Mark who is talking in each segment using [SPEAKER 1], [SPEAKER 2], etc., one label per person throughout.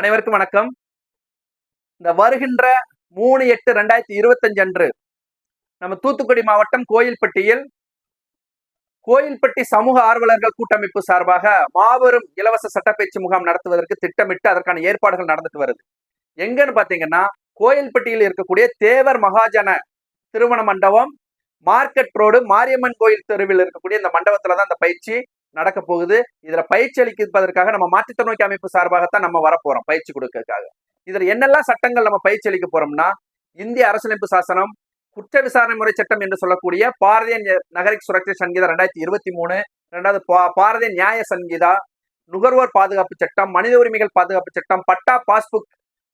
[SPEAKER 1] அனைவருக்கும் வணக்கம். இந்த வருகின்ற மூணு எட்டு ரெண்டாயிரத்தி இருபத்தஞ்சு அன்று நம்ம தூத்துக்குடி மாவட்டம் கோயில்பட்டியில் கோயில்பட்டி சமூக ஆர்வலர்கள் கூட்டமைப்பு சார்பாக மாபெரும் இலவச சட்டப்பயிற்சி முகாம் நடத்துவதற்கு திட்டமிட்டு அதற்கான ஏற்பாடுகள் நடந்துட்டு வருது. எங்கன்னு பாத்தீங்கன்னா கோயில்பட்டியில் இருக்கக்கூடிய தேவர் மகாஜன திருமண மண்டபம் மார்க்கெட் ரோடு மாரியம்மன் கோயில் தெருவில் இருக்கக்கூடிய இந்த மண்டபத்துல தான் அந்த பயிற்சி நடக்க போகுது. இதுல பயிற்சி அளிப்பதற்காக நம்ம மாற்றுத்திறனோக்கி அமைப்பு சார்பாகத்தான் நம்ம வரப்போறோம் பயிற்சி கொடுக்கறதுக்காக. இதுல என்னெல்லாம் சட்டங்கள் நம்ம பயிற்சி அளிக்க போறோம்னா இந்திய அரசியலமைப்பு சாசனம் குற்ற விசாரணை முறை சட்டம் என்று சொல்லக்கூடிய பாரதிய நகரிக் சுரக்ஷா சங்கீதா ரெண்டாயிரத்தி இருபத்தி மூணு ரெண்டாவது பா- பாரதிய நியாய சங்கீதா நுகர்வோர் பாதுகாப்பு சட்டம் மனித உரிமைகள் பாதுகாப்பு சட்டம் பட்டா பாஸ்புக்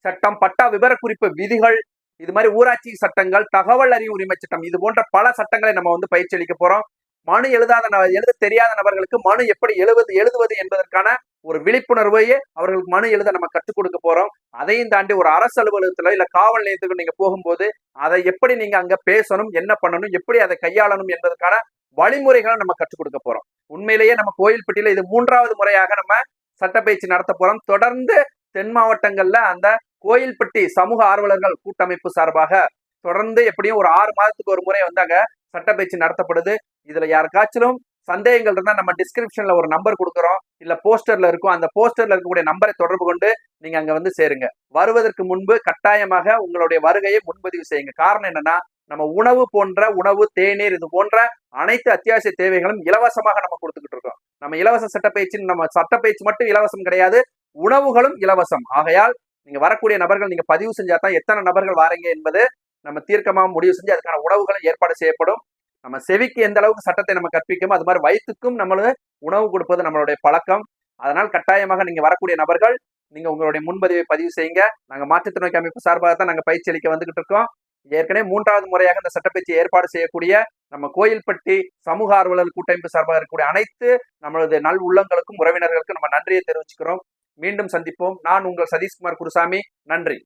[SPEAKER 1] சட்டம் பட்டா விவரக்குறிப்பு விதிகள் இது மாதிரி ஊராட்சி சட்டங்கள் தகவல் அறிவு உரிமை சட்டம் இது போன்ற பல சட்டங்களை நம்ம வந்து பயிற்சி அளிக்க போறோம். மனு எழுதாத எழுத தெரியாத நபர்களுக்கு மனு எப்படி எழுவது எழுதுவது என்பதற்கான ஒரு விழிப்புணர்வையே அவர்களுக்கு மனு எழுத நம்ம கற்றுக் கொடுக்க போறோம். அதையும் தாண்டி ஒரு அரசு அலுவலகத்துல இல்ல காவல் நிலையத்துக்கு நீங்க போகும்போது அதை எப்படி நீங்க அங்க பேசணும் என்ன பண்ணணும் எப்படி அதை கையாளணும் என்பதற்கான வழிமுறைகளை நம்ம கற்றுக் கொடுக்க போறோம். உண்மையிலேயே நம்ம கோயில்பட்டியில இது மூன்றாவது முறையாக நம்ம சட்டப்பயிற்சி நடத்த போறோம். தொடர்ந்து தென் மாவட்டங்கள்ல அந்த கோயில்பட்டி சமூக ஆர்வலர்கள் கூட்டமைப்பு சார்பாக தொடர்ந்து எப்படியும் ஒரு ஆறு மாதத்துக்கு ஒரு முறை வந்து அங்க சட்டப்பயிற்சி நடத்தப்படுது. இதுல யாருக்காச்சும் சந்தேகங்கள் இருந்தால் நம்ம டிஸ்கிரிப்ஷன்ல ஒரு நம்பர் கொடுக்குறோம். இல்ல போஸ்டர்ல இருக்கும். அந்த போஸ்டர்ல இருக்கக்கூடிய நம்பரை தொடர்பு கொண்டு நீங்க அங்க வந்து சேருங்க. வருவதற்கு முன்பு கட்டாயமாக உங்களுடைய வருகையை முன்பதிவு செய்யுங்க. காரணம் என்னன்னா நம்ம உணவு போன்ற உணவு தேநீர் இது போன்ற அனைத்து அத்தியாவசிய தேவைகளும் இலவசமாக நம்ம கொடுத்துக்கிட்டு இருக்கோம். நம்ம இலவச சட்டப்பயிற்சி நம்ம சட்டப்பயிற்சி மட்டும் இலவசம் கிடையாது. உணவுகளும் இலவசம். ஆகையால் நீங்க வரக்கூடிய நபர்கள் நீங்க பதிவு செஞ்சா தான் எத்தனை நபர்கள் வாரீங்க என்பது நம்ம தீர்க்கமாக முடிவு செஞ்சு அதுக்கான உணவுகளும் ஏற்பாடு செய்யப்படும். நம்ம செவிக்கு எந்த அளவுக்கு சட்டத்தை நம்ம கற்பிக்கமோ அது மாதிரி வயிற்றுக்கும் நம்மளு உணவு கொடுப்பது நம்மளுடைய பழக்கம். அதனால் கட்டாயமாக நீங்க வரக்கூடிய நபர்கள் நீங்க உங்களுடைய முன்பதிவை பதிவு செய்யுங்க. நாங்க மாற்றுத்திறனாளி அமைப்பு சார்பாக தான் நாங்க பயிற்சி அளிக்க வந்துகிட்டு இருக்கோம். ஏற்கனவே மூன்றாவது முறையாக இந்த சட்டப்பயிற்சி ஏற்பாடு செய்யக்கூடிய நம்ம கோயில்பட்டி சமூக ஆர்வலர் கூட்டமைப்பு சார்பாக இருக்கக்கூடிய அனைத்து நம்மளது நல் உள்ளங்களுக்கும் உறவினர்களுக்கும் நம்ம நன்றியை தெரிவிச்சுக்கிறோம். மீண்டும் சந்திப்போம். நான் உங்கள் சதீஷ்குமார் குருசாமி. நன்றி.